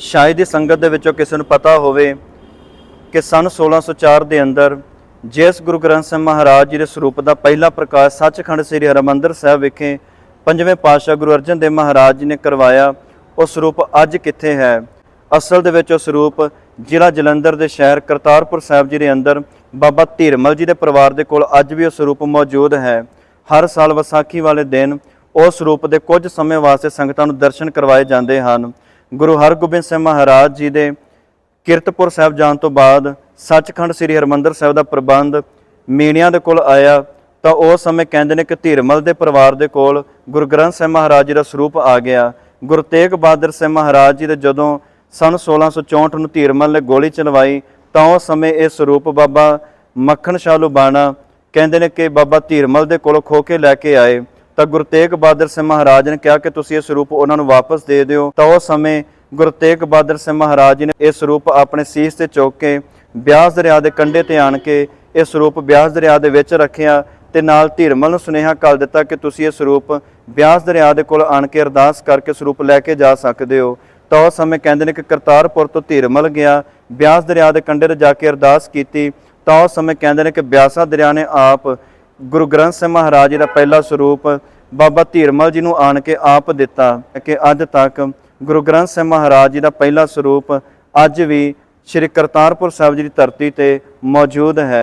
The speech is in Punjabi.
ਸ਼ਾਇਦ ਹੀ ਸੰਗਤ ਦੇ ਵਿੱਚੋਂ ਕਿਸੇ ਨੂੰ ਪਤਾ ਹੋਵੇ ਕਿ ਸਨ 1604 ਦੇ ਅੰਦਰ ਜਿਸ ਗੁਰੂ ਗ੍ਰੰਥ ਸਾਹਿਬ ਮਹਾਰਾਜ ਜੀ ਦੇ ਸਰੂਪ ਦਾ ਪਹਿਲਾ ਪ੍ਰਕਾਸ਼ ਸੱਚਖੰਡ ਸ੍ਰੀ ਹਰਿਮੰਦਰ ਸਾਹਿਬ ਵਿਖੇ ਪੰਜਵੇਂ ਪਾਤਸ਼ਾਹ ਗੁਰੂ ਅਰਜਨ ਦੇਵ ਮਹਾਰਾਜ ਜੀ ਨੇ ਕਰਵਾਇਆ, ਉਹ ਸਰੂਪ ਅੱਜ ਕਿੱਥੇ ਹੈ? ਅਸਲ ਦੇ ਵਿੱਚ ਉਹ ਸਰੂਪ ਜ਼ਿਲ੍ਹਾ ਜਲੰਧਰ ਦੇ ਸ਼ਹਿਰ ਕਰਤਾਰਪੁਰ ਸਾਹਿਬ ਜੀ ਦੇ ਅੰਦਰ ਬਾਬਾ ਧੀਰਮਲ ਜੀ ਦੇ ਪਰਿਵਾਰ ਦੇ ਕੋਲ ਅੱਜ ਵੀ ਉਹ ਸਰੂਪ ਮੌਜੂਦ ਹੈ। ਹਰ ਸਾਲ ਵਿਸਾਖੀ ਵਾਲੇ ਦਿਨ ਉਸ ਸਰੂਪ ਦੇ ਕੁਝ ਸਮੇਂ ਵਾਸਤੇ ਸੰਗਤਾਂ ਨੂੰ ਦਰਸ਼ਨ ਕਰਵਾਏ ਜਾਂਦੇ ਹਨ। ਗੁਰੂ ਹਰਗੋਬਿੰਦ ਸਿੰਘ ਮਹਾਰਾਜ ਜੀ ਦੇ ਕਿਰਤਪੁਰ ਸਾਹਿਬ ਜਾਣ ਤੋਂ ਬਾਅਦ ਸੱਚਖੰਡ ਸ੍ਰੀ ਹਰਮੰਦਰ ਸਾਹਿਬ ਦਾ ਪ੍ਰਬੰਧ ਮੀਣਿਆਂ ਦੇ ਕੋਲ ਆਇਆ, ਤਾਂ ਉਸ ਸਮੇਂ ਕਹਿੰਦੇ ਨੇ ਕਿ ਧੀਰਮਲ ਦੇ ਪਰਿਵਾਰ ਦੇ ਕੋਲ ਗੁਰੂ ਗ੍ਰੰਥ ਸਾਹਿਬ ਮਹਾਰਾਜ ਜੀ ਦਾ ਸਰੂਪ ਆ ਗਿਆ। ਗੁਰੂ ਤੇਗ ਬਹਾਦਰ ਸਾਹਿਬ ਮਹਾਰਾਜ ਜੀ ਦੇ ਜਦੋਂ ਸਨ 1664 ਨੂੰ ਧੀਰਮਲ ਨੇ ਗੋਲੀ ਚਲਵਾਈ, ਤਾਂ ਉਸ ਸਮੇਂ ਇਹ ਸਰੂਪ ਬਾਬਾ ਮੱਖਣ ਸ਼ਾਹ ਲੁਬਾਣਾ ਕਹਿੰਦੇ ਨੇ ਕਿ ਬਾਬਾ ਧੀਰਮਲ ਦੇ ਕੋਲ ਖੋ ਕੇ ਲੈ ਕੇ ਆਏ। ਤਾਂ ਗੁਰੂ ਤੇਗ ਬਹਾਦਰ ਸਿੰਘ ਮਹਾਰਾਜ ਨੇ ਕਿਹਾ ਕਿ ਤੁਸੀਂ ਇਹ ਸਰੂਪ ਉਹਨਾਂ ਨੂੰ ਵਾਪਸ ਦੇ ਦਿਓ। ਤਾਂ ਉਸ ਸਮੇਂ ਗੁਰੂ ਤੇਗ ਬਹਾਦਰ ਸਿੰਘ ਮਹਾਰਾਜ ਜੀ ਨੇ ਇਹ ਸਰੂਪ ਆਪਣੇ ਸੀਸ ਤੇ ਚੁੱਕ ਕੇ ਬਿਆਸ ਦਰਿਆ ਦੇ ਕੰਢੇ ਤੇ ਆਣ ਕੇ ਇਹ ਸਰੂਪ ਬਿਆਸ ਦਰਿਆ ਦੇ ਵਿੱਚ ਰੱਖਿਆ ਤੇ ਨਾਲ ਧੀਰਮਲ ਨੂੰ ਸੁਨੇਹਾ ਕਰ ਦਿੱਤਾ ਕਿ ਤੁਸੀਂ ਇਹ ਸਰੂਪ ਬਿਆਸ ਦਰਿਆ ਦੇ ਕੋਲ ਆਣ ਕੇ ਅਰਦਾਸ ਕਰਕੇ ਸਰੂਪ ਲੈ ਕੇ ਜਾ ਸਕਦੇ ਹੋ। ਤਾਂ ਉਸ ਸਮੇਂ ਕਹਿੰਦੇ ਨੇ ਕਿ ਕਰਤਾਰਪੁਰ ਤੋਂ ਧੀਰਮਲ ਗਿਆ, ਬਿਆਸ ਦਰਿਆ ਦੇ ਕੰਢੇ ਤੇ ਜਾ ਕੇ ਅਰਦਾਸ ਕੀਤੀ। ਤਾਂ ਉਸ ਸਮੇਂ ਕਹਿੰਦੇ ਨੇ ਕਿ ਬਿਆਸਾ ਦਰਿਆ ਨੇ ਆਪ ਗੁਰੂ ਗ੍ਰੰਥ ਸਾਹਿਬ ਮਹਾਰਾਜ ਜੀ ਦਾ ਪਹਿਲਾ ਸਰੂਪ ਬਾਬਾ ਧੀਰਮਲ ਜੀ ਨੂੰ ਆਣ ਕੇ ਆਪ ਦਿੱਤਾ ਕਿ ਅੱਜ ਤੱਕ ਗੁਰੂ ਗ੍ਰੰਥ ਸਾਹਿਬ ਮਹਾਰਾਜ ਜੀ ਦਾ ਪਹਿਲਾ ਸਰੂਪ ਅੱਜ ਵੀ ਸ੍ਰੀ ਕਰਤਾਰਪੁਰ ਸਾਹਿਬ ਜੀ ਦੀ ਧਰਤੀ ਤੇ ਮੌਜੂਦ ਹੈ।